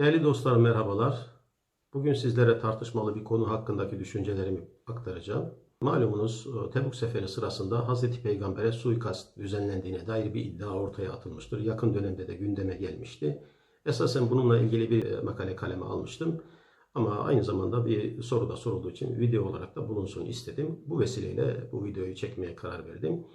Değerli dostlarım merhabalar. Bugün sizlere tartışmalı bir konu hakkındaki düşüncelerimi aktaracağım. Malumunuz e, Tebuk Seferi sırasında Hazreti Peygamber'e suikast düzenlendiğine dair bir iddia ortaya atılmıştır. Yakın dönemde de gündeme gelmişti. Esasen bununla ilgili bir e, makale kaleme almıştım. Ama aynı zamanda bir soru da sorulduğu için video olarak da bulunsun istedim. Bu vesileyle bu videoyu çekmeye karar verdim.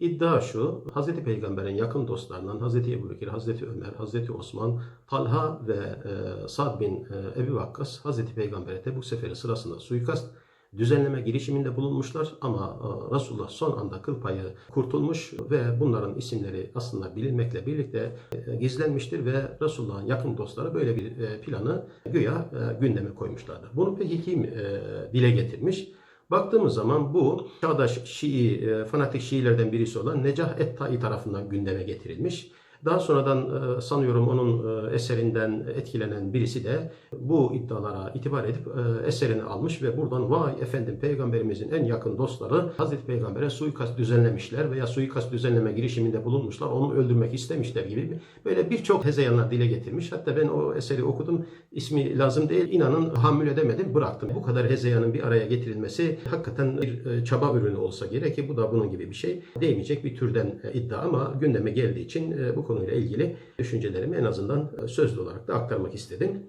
İddia şu, Hz. Peygamber'in yakın dostlarından Hz. Ebu Bekir, Hz. Ömer, Hz. Osman, Talha ve e, Sad bin e, Ebu Vakkas Hz. Peygamber'e Tebuk Seferi sırasında suikast düzenleme girişiminde bulunmuşlar ama e, Resulullah son anda kıl payı kurtulmuş ve bunların isimleri aslında bilinmekle birlikte e, gizlenmiştir ve Resulullah'ın yakın dostları böyle bir e, planı güya gündeme koymuşlardır. Bunu peki kim dile getirmiş? Baktığımız zaman bu çağdaş Şii, e, fanatik Şiilerden birisi olan Necah Et-Tai tarafından gündeme getirilmiş. Daha sonradan e, sanıyorum onun e, eserinden etkilenen birisi de bu iddialara itibar edip e, eserini almış ve buradan vay efendim peygamberimizin en yakın dostları Hazreti Peygamber'e suikast düzenlemişler veya suikast düzenleme girişiminde bulunmuşlar. Onu öldürmek istemişler gibi böyle birçok hezeyanlar dile getirmiş. Hatta ben o eseri okudum. İsmi lazım değil. İnanın tahammül edemedim. Bıraktım. Bu kadar hezeyanın bir araya getirilmesi hakikaten bir çaba ürünü olsa gerek ki bu da bunun gibi bir şey. Değmeyecek bir türden iddia ama gündeme geldiği için bu konuyla ilgili düşüncelerimi en azından e, sözlü olarak da aktarmak istedim.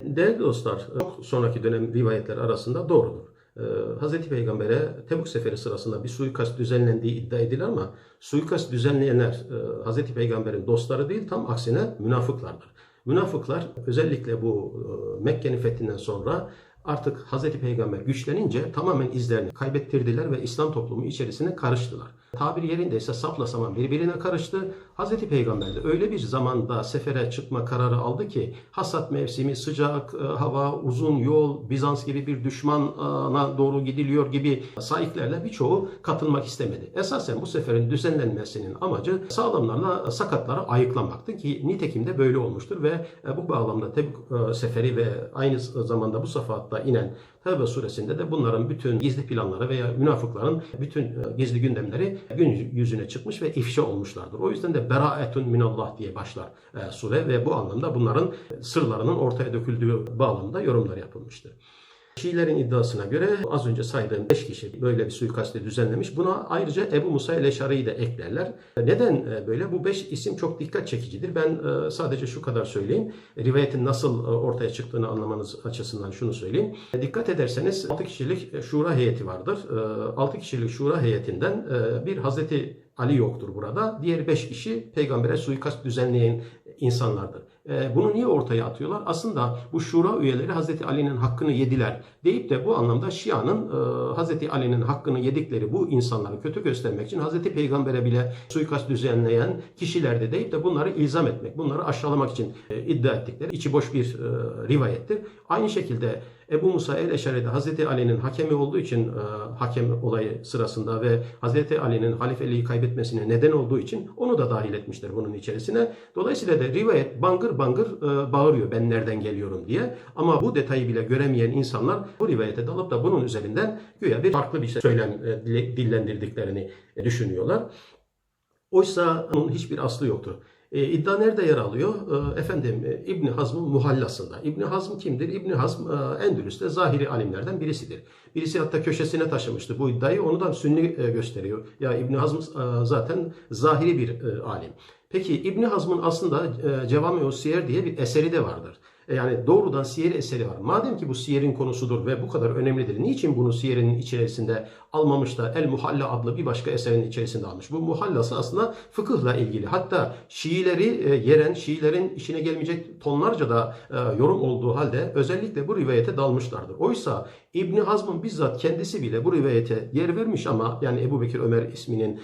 Değerli dostlar, çok sonraki dönem rivayetler arasında doğrudur. Ee, Hz. Peygamber'e Tebuk Seferi sırasında bir suikast düzenlendiği iddia edilir ama suikast düzenleyenler e, Hz. Peygamber'in dostları değil tam aksine münafıklardır. Münafıklar özellikle bu e, Mekke'nin fethinden sonra artık Hz. Peygamber güçlenince tamamen izlerini kaybettirdiler ve İslam toplumu içerisine karıştılar. Tabir yerindeyse sapla saman birbirine karıştı. Hz. Peygamber de öyle bir zamanda sefere çıkma kararı aldı ki hasat mevsimi sıcak, e, hava, uzun yol, Bizans gibi bir düşmana doğru gidiliyor gibi sahiplerle birçoğu katılmak istemedi. Esasen bu seferin düzenlenmesinin amacı sağlamlarla sakatları ayıklamaktı ki nitekim de böyle olmuştur ve e, bu bağlamda Tebük e, seferi ve aynı zamanda bu safahatta inen Tevbe suresinde de bunların bütün gizli planları veya münafıkların bütün gizli gündemleri gün yüzüne çıkmış ve ifşa olmuşlardır. O yüzden de beraetun minallah diye başlar e, sure ve bu anlamda bunların sırlarının ortaya döküldüğü bağlamında yorumlar yapılmıştır. Şiilerin iddiasına göre az önce saydığım 5 kişi böyle bir suikasti düzenlemiş. Buna ayrıca Ebu Musa el-Eşari'yi de eklerler. Neden e, böyle? Bu 5 isim çok dikkat çekicidir. Ben e, sadece şu kadar söyleyeyim. Rivayetin nasıl ortaya çıktığını anlamanız açısından şunu söyleyeyim. Dikkat ederseniz 6 kişilik şura heyeti vardır. 6 kişilik şura heyetinden bir Hazreti Ali yoktur burada. Diğer 5 kişi peygambere suikast düzenleyen insanlardır. E, bunu niye ortaya atıyorlar? Aslında bu şura üyeleri Hazreti Ali'nin hakkını yediler deyip de bu anlamda Şia'nın e, Hazreti Ali'nin hakkını yedikleri bu insanları kötü göstermek için Hazreti Peygamber'e bile suikast düzenleyen kişilerde deyip de bunları ilzam etmek, bunları aşağılamak için e, iddia ettikleri içi boş bir e, rivayettir. Aynı şekilde Ebu Musa el-Eşari'de Hazreti Ali'nin hakemi olduğu için hakem olayı sırasında ve Hazreti Ali'nin halifeliği kaybetmesine neden olduğu için onu da dahil etmişler bunun içerisine. Dolayısıyla da rivayet bangır bangır e, bağırıyor ben nereden geliyorum diye. Ama bu detayı bile göremeyen insanlar bu rivayete dalıp da bunun üzerinden güya bir farklı bir şey söylem e, dillendirdiklerini e, düşünüyorlar. Oysa bunun hiçbir aslı yoktur. E, iddia nerede yer alıyor? E, efendim e, İbni Hazm'ın muhallasında. İbni Hazm kimdir? İbni Hazm e, Endülüs'te zahiri alimlerden birisidir. Birisi hatta köşesine taşımıştı bu iddiayı. Onu da Sünni e, gösteriyor. Ya İbni Hazm e, zaten zahiri bir e, alim. Peki İbni Hazm'ın aslında e, Cevami Siyer diye bir eseri de vardır. E, yani doğrudan siyer eseri var. Madem ki bu siyerin konusudur ve bu kadar önemlidir. Niçin bunu siyerin içerisinde almamış da El Muhalla adlı bir başka eserin içerisinde almış? Bu muhallası aslında fıkıhla ilgili. Hatta Şiileri e, yeren, Şiilerin işine gelmeyecek tonlarca da e, yorum olduğu halde özellikle bu rivayete dalmışlardır. Oysa İbni Hazm'ın bizzat kendisi bile bu rivayete yer vermiş ama yani Ebu Bekir Ömer isminin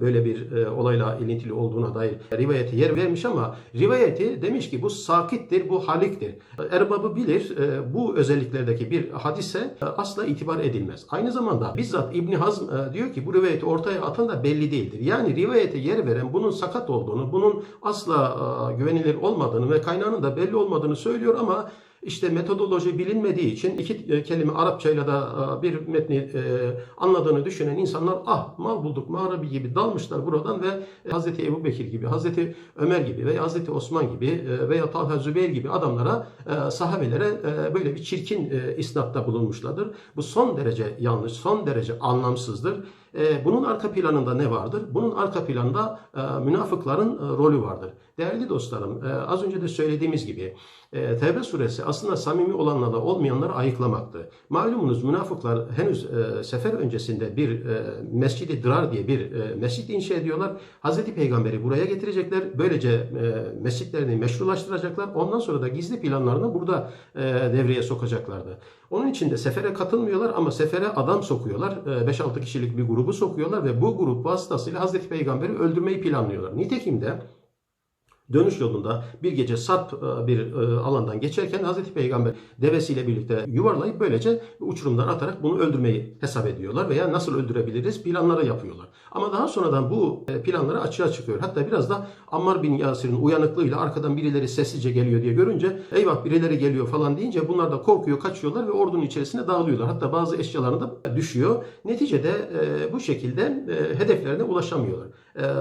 böyle bir olayla ilintili olduğuna dair rivayete yer vermiş ama rivayeti demiş ki bu sakittir, bu haliktir. Erbabı bilir e, bu özelliklerdeki bir hadise e, asla itibar edilmez. Aynı zamanda bizzat İbni Hazm e, diyor ki bu rivayeti ortaya atan da belli değildir. Yani rivayete yer veren bunun sakat olduğunu, bunun asla güvenilir olmadığını ve kaynağının da belli olmadığını söylüyor ama işte metodoloji bilinmediği için iki e, kelime Arapçayla da e, bir metni e, anladığını düşünen insanlar ah mal bulduk mağarabi gibi dalmışlar buradan ve Hazreti Ebu Bekir gibi, Hazreti Ömer gibi veya Hazreti Osman gibi veya Talha Zübeyir gibi adamlara, sahabelere böyle bir çirkin isnatta bulunmuşlardır. Bu son derece yanlış, son derece anlamsızdır. E, Bunun arka planında ne vardır? Bunun arka planında e, münafıkların e, rolü vardır. Değerli dostlarım, e, az önce de söylediğimiz gibi Tevbe suresi aslında samimi olanlarla olmayanları ayıklamaktı. Malumunuz münafıklar henüz sefer öncesinde bir Mescid-i Dırar diye bir mescit inşa ediyorlar. Hazreti Peygamberi buraya getirecekler. Böylece mescitlerini meşrulaştıracaklar. Ondan sonra da gizli planlarını burada devreye sokacaklardı. Onun için de sefere katılmıyorlar ama sefere adam sokuyorlar. E, 5-6 kişilik bir grubu sokuyorlar ve bu grup vasıtasıyla Hazreti Peygamberi öldürmeyi planlıyorlar. Nitekim de dönüş yolunda bir gece sarp e, bir e, alandan geçerken Hazreti Peygamber devesiyle birlikte yuvarlayıp böylece uçurumdan atarak bunu öldürmeyi hesap ediyorlar veya nasıl öldürebiliriz planları yapıyorlar. Ama daha sonradan bu e, planları açığa çıkıyor. Hatta biraz da Ammar bin Yasir'in uyanıklığıyla arkadan birileri sessizce geliyor diye görünce eyvah birileri geliyor falan deyince bunlar da korkuyor kaçıyorlar ve ordunun içerisine dağılıyorlar. Hatta bazı eşyalarını da düşüyor. Neticede bu şekilde hedeflerine ulaşamıyorlar.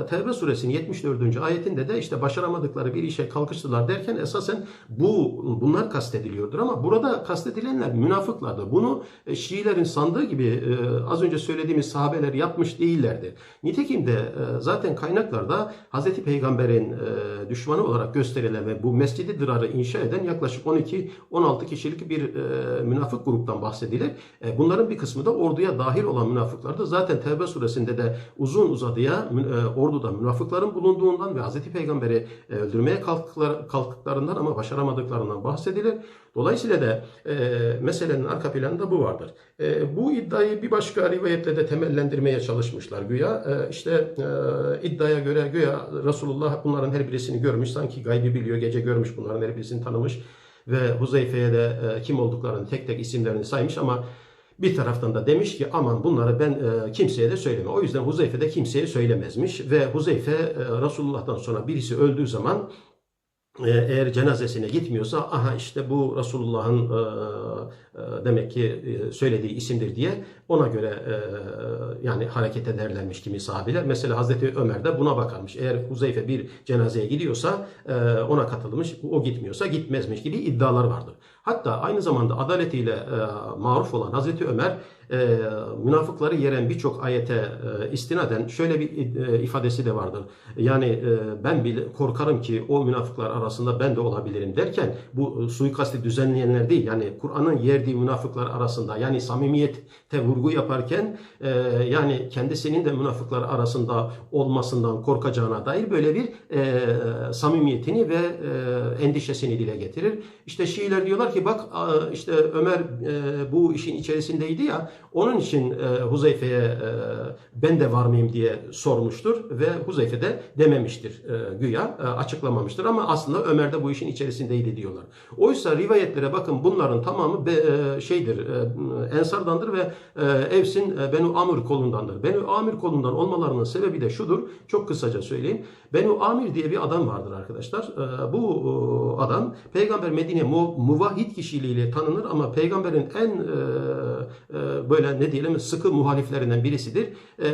Tevbe suresinin 74. ayetinde de işte başaramadıkları bir işe kalkıştılar derken esasen bu bunlar kastediliyordur ama burada kastedilenler münafıklardır. Bunu e, Şiilerin sandığı gibi e, az önce söylediğimiz sahabeler yapmış değillerdi. Nitekim de e, zaten kaynaklarda Hz. Peygamber'in düşmanı olarak gösterilen ve bu Mescid-i Dırar'ı inşa eden yaklaşık 12-16 kişilik bir münafık gruptan bahsedilir. Bunların bir kısmı da orduya dahil olan münafıklardı. Zaten Tevbe suresinde de uzun uzadıya orduda münafıkların bulunduğundan ve Hz. Peygamber'i öldürmeye kalktıklar, kalktıklarından ama başaramadıklarından bahsedilir. Dolayısıyla da e, meselenin arka planında bu vardır. E, bu iddiayı bir başka rivayetle de temellendirmeye çalışmışlar güya. E, işte e, iddiaya göre güya Resulullah bunların her birisini görmüş. Sanki gaybi biliyor, gece görmüş bunların her birisini tanımış. Ve Huzeyfe'ye de e, kim olduklarını tek tek isimlerini saymış ama bir taraftan da demiş ki aman bunları ben e, kimseye de söyleme. O yüzden Huzeyfe de kimseye söylemezmiş ve Huzeyfe e, Resulullah'tan sonra birisi öldüğü zaman e, eğer cenazesine gitmiyorsa aha işte bu Resulullah'ın e, e, demek ki e, söylediği isimdir diye ona göre e, yani hareket ederlermiş kimi sahabiler. Mesela Hazreti Ömer de buna bakarmış. Eğer Huzeyfe bir cenazeye gidiyorsa e, ona katılmış, o gitmiyorsa gitmezmiş gibi iddialar vardır. Hatta aynı zamanda adaletiyle e, maruf olan Hazreti Ömer e, münafıkları yeren birçok ayete e, istinaden şöyle bir e, ifadesi de vardır. Yani e, ben bile korkarım ki o münafıklar arasında ben de olabilirim derken bu e, suikasti düzenleyenler değil. Yani Kur'an'ın yerdiği münafıklar arasında yani samimiyete vurgu yaparken e, yani kendisinin de münafıklar arasında olmasından korkacağına dair böyle bir e, samimiyetini ve e, endişesini dile getirir. İşte Şiiler diyorlar ki bak işte Ömer e, bu işin içerisindeydi ya onun için e, Huzeyfe'ye e, ben de var mıyım diye sormuştur ve Huzeyfe de dememiştir e, güya e, açıklamamıştır ama aslında Ömer de bu işin içerisindeydi diyorlar. Oysa rivayetlere bakın bunların tamamı be, e, şeydir e, Ensardandır ve e, Evs'in e, Benu Amir kolundandır. Benu Amir kolundan olmalarının sebebi de şudur. Çok kısaca söyleyeyim. Benu Amir diye bir adam vardır arkadaşlar. E, bu e, adam peygamber Medine mu, muvahhid kişiliğiyle tanınır ama peygamberin en e, e, böyle ne diyelim sıkı muhaliflerinden birisidir. E,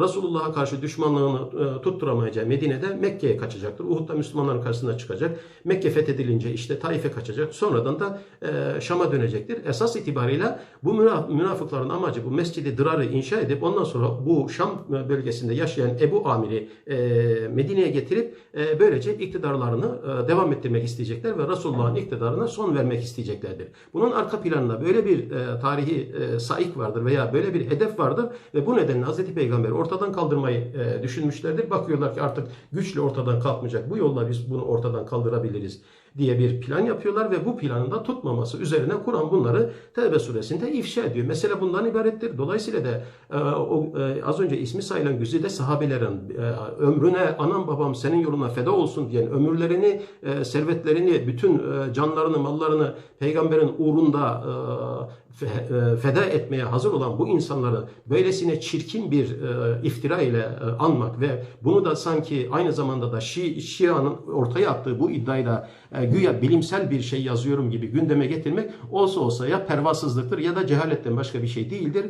Resulullah'a karşı düşmanlığını e, tutturamayacağı Medine'de Mekke'ye kaçacaktır. Uhud'da Müslümanların karşısına çıkacak. Mekke fethedilince işte Taif'e kaçacak. Sonradan da e, Şam'a dönecektir. Esas itibariyle bu münafıkların amacı bu Mescid-i Dırar'ı inşa edip ondan sonra bu Şam bölgesinde yaşayan Ebu Amir'i e, Medine'ye getirip e, böylece iktidarlarını e, devam ettirmek isteyecekler ve Resulullah'ın iktidarına son vermek isteyeceklerdir. Bunun arka planında böyle bir e, tarihi e, saik vardır veya böyle bir hedef vardır ve bu nedenle Hz. Peygamber ortadan kaldırmayı e, düşünmüşlerdir. Bakıyorlar ki artık güçle ortadan kalkmayacak. Bu yolla biz bunu ortadan kaldırabiliriz diye bir plan yapıyorlar ve bu planın da tutmaması üzerine Kur'an bunları Tevbe suresinde ifşa ediyor. Mesela bundan ibarettir. Dolayısıyla da e, o e, az önce ismi sayılan güzide sahabelerin e, ömrüne anam babam senin yoluna feda olsun diyen ömürlerini, e, servetlerini, bütün e, canlarını, mallarını peygamberin uğrunda e, e, feda etmeye hazır olan bu insanları böylesine çirkin bir e, iftira ile e, anmak ve bunu da sanki aynı zamanda da Şi, Şia'nın ortaya attığı bu iddiayla e, güya bilimsel bir şey yazıyorum gibi gündeme getirmek olsa olsa ya pervasızlıktır ya da cehaletten başka bir şey değildir.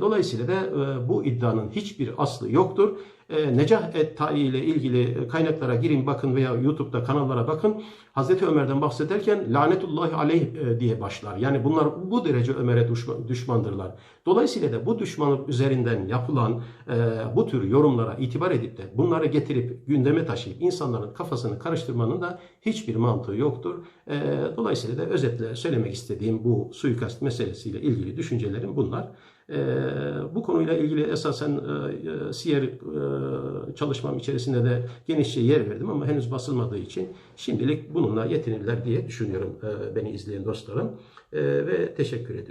Dolayısıyla da bu iddianın hiçbir aslı yoktur. E, Necah et-Tai ile ilgili kaynaklara girin bakın veya YouTube'da kanallara bakın. Hazreti Ömer'den bahsederken lanetullahi aleyh e, diye başlar. Yani bunlar bu derece Ömer'e düşman, düşmandırlar. Dolayısıyla da bu düşmanlık üzerinden yapılan e, bu tür yorumlara itibar edip de bunları getirip gündeme taşıyıp insanların kafasını karıştırmanın da hiçbir mantığı yoktur. E, dolayısıyla da özetle söylemek istediğim bu suikast meselesiyle ilgili düşüncelerim bunlar. E, bu konuyla ilgili esasen e, e, siyer e, çalışmam içerisinde de genişçe yer verdim ama henüz basılmadığı için şimdilik bununla yetinirler diye düşünüyorum e, beni izleyen dostlarım E, ve teşekkür ediyorum.